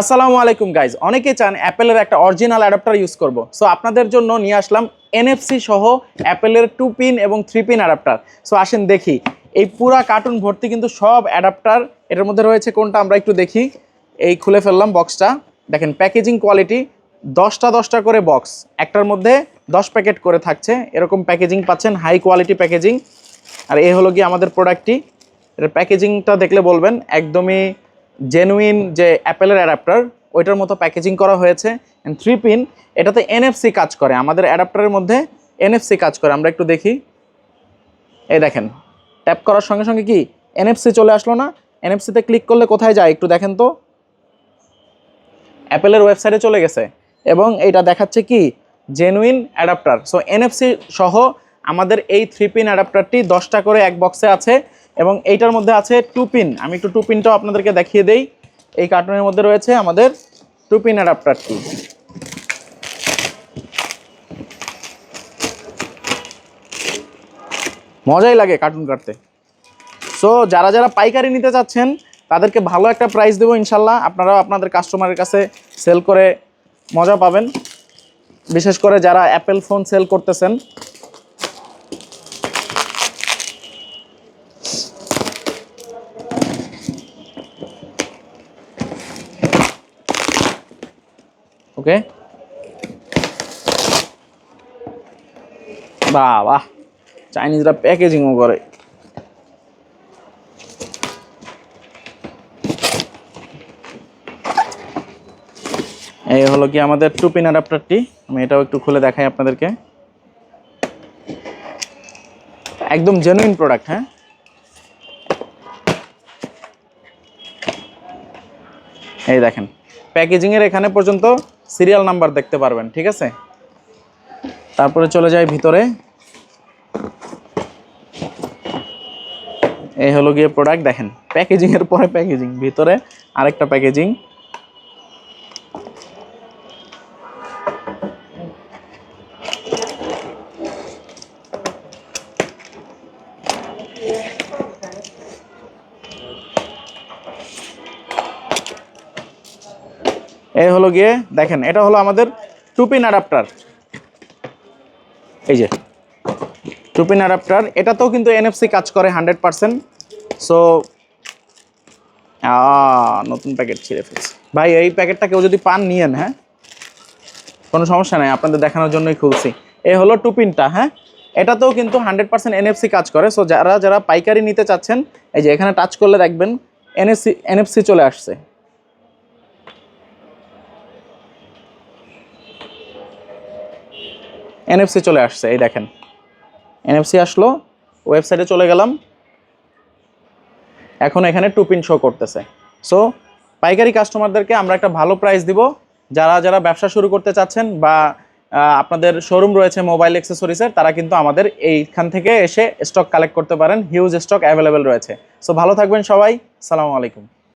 আসসালামু আলাইকুম গাইজ অনেকে চান অ্যাপেলের একটা অরিজিনাল অ্যাডাপ্টার ইউজ করব। সো আপনাদের জন্য নিয়ে আসলাম এনএফসি সহ অ্যাপেলের টু পিন এবং থ্রি পিন অ্যাডাপ্টার সো আসেন দেখি। এই পুরা কার্টুন ভর্তি কিন্তু সব অ্যাডাপ্টার এটার মধ্যে রয়েছে কোনটা আমরা একটু দেখি। এই খুলে ফেললাম বক্সটা দেখেন প্যাকেজিং কোয়ালিটি দশটা দশটা করে বক্স একটার মধ্যে দশ প্যাকেট করে থাকছে। এরকম প্যাকেজিং পাচ্ছেন হাই কোয়ালিটি প্যাকেজিং আর এই হলো কি আমাদের প্রোডাক্টটি এর প্যাকেজিংটা দেখলে বলবেন, একদমই জেনুইন যে অ্যাপেলের অ্যাডাপ্টার ওইটার মতো প্যাকেজিং করা হয়েছে। অ্যান্ড থ্রি পিন এটাতে এনএফসি কাজ করে। আমাদের অ্যাডাপ্টারের মধ্যে এনএফসি কাজ করে। আমরা একটু দেখি। এই দেখেন ট্যাপ করার সঙ্গে সঙ্গে কি এনএফসি চলে আসলো না? এনএফসিতে ক্লিক করলে কোথায় যায়? একটু দেখেন তো। অ্যাপেলের ওয়েবসাইটে চলে গেছে। এবং এইটা দেখাচ্ছে কি? জেনুইন অ্যাডাপ্টার সো এনএফসি সহ আমাদের এই থ্রি পিন অ্যাডাপ্টারটি দশটা করে এক বক্সে আছে। এবং এইটার মধ্যে আছে টু পিন আমি একটু টু পিনটাও আপনাদেরকে দেখিয়ে দেই। এই কার্টুনের মধ্যে রয়েছে আমাদের টু পিন অ্যাডাপ্টারটি মজাই লাগে কার্টুন কাটতে। সো যারা যারা পাইকারি নিতে চাচ্ছেন, তাদেরকে ভালো একটা প্রাইস দেবো ইনশাল্লাহ। আপনারাও আপনাদের কাস্টমারের কাছে সেল করে মজা পাবেন। বিশেষ করে যারা অ্যাপেল ফোন সেল করতেছেন ওকে? বাহ চাইনিজরা প্যাকেজিংও করে। এই হলো কি আমাদের টু পিন অ্যাডাপ্টারটি আমি এটাও একটু খুলে দেখাই আপনাদেরকে। একদম জেনুইন প্রোডাক্ট হ্যাঁ? এই দেখেন প্যাকেজিংয়ের এখানে পর্যন্ত সিরিয়াল নাম্বার দেখতে পারবেন, ঠিক আছে? তারপরে চলে যায় ভিতরে। এই হলো গিয়ে প্রোডাক্ট দেখেন প্যাকেজিংয়ের পরে প্যাকেজিং ভিতরে আরেকটা প্যাকেজিং এই হলো গিয়ে, দেখেন, এটা হলো আমাদের টুপিন অ্যাডাপ্টার এই যে টুপিন অ্যাডাপ্টার এটাতেও কিন্তু এনএফসি কাজ করে হান্ড্রেড পারসেন্ট সো নতুন প্যাকেট ছিঁড়ে ফেলছি। ভাই, এই প্যাকেটটা কেউ যদি পান, নিয়েন হ্যাঁ? কোনো সমস্যা নাই, আপনাদের দেখানোর জন্যই খুলছি। এ হলো টুপিনটা হ্যাঁ? এটাতেও কিন্তু হান্ড্রেড পার্সেন্ট এনএফসি কাজ করে। সো যারা যারা পাইকারি নিতে চাচ্ছেন, এই যে, এখানে টাচ করলে দেখবেন এনএফসি এনএফসি চলে আসছে। এনএফসি চলে আসছে, এই দেখেন। এনএফসি আসলো ওয়েবসাইটে চলে গেলাম। এখন এখানে টু পিন শো করতেছে। সো পাইকারি কাস্টমারদেরকে আমরা একটা ভালো প্রাইস দিব। যারা যারা ব্যবসা শুরু করতে চাচ্ছেন বা আপনাদের শোরুম রয়েছে মোবাইল অ্যাক্সেসরিজের তারা কিন্তু আমাদের এইখান থেকে এসে স্টক কালেক্ট করতে পারেন। হিউজ স্টক অ্যাভেলেবেল রয়েছে। সো ভালো থাকবেন সবাই। সালামু আলাইকুম।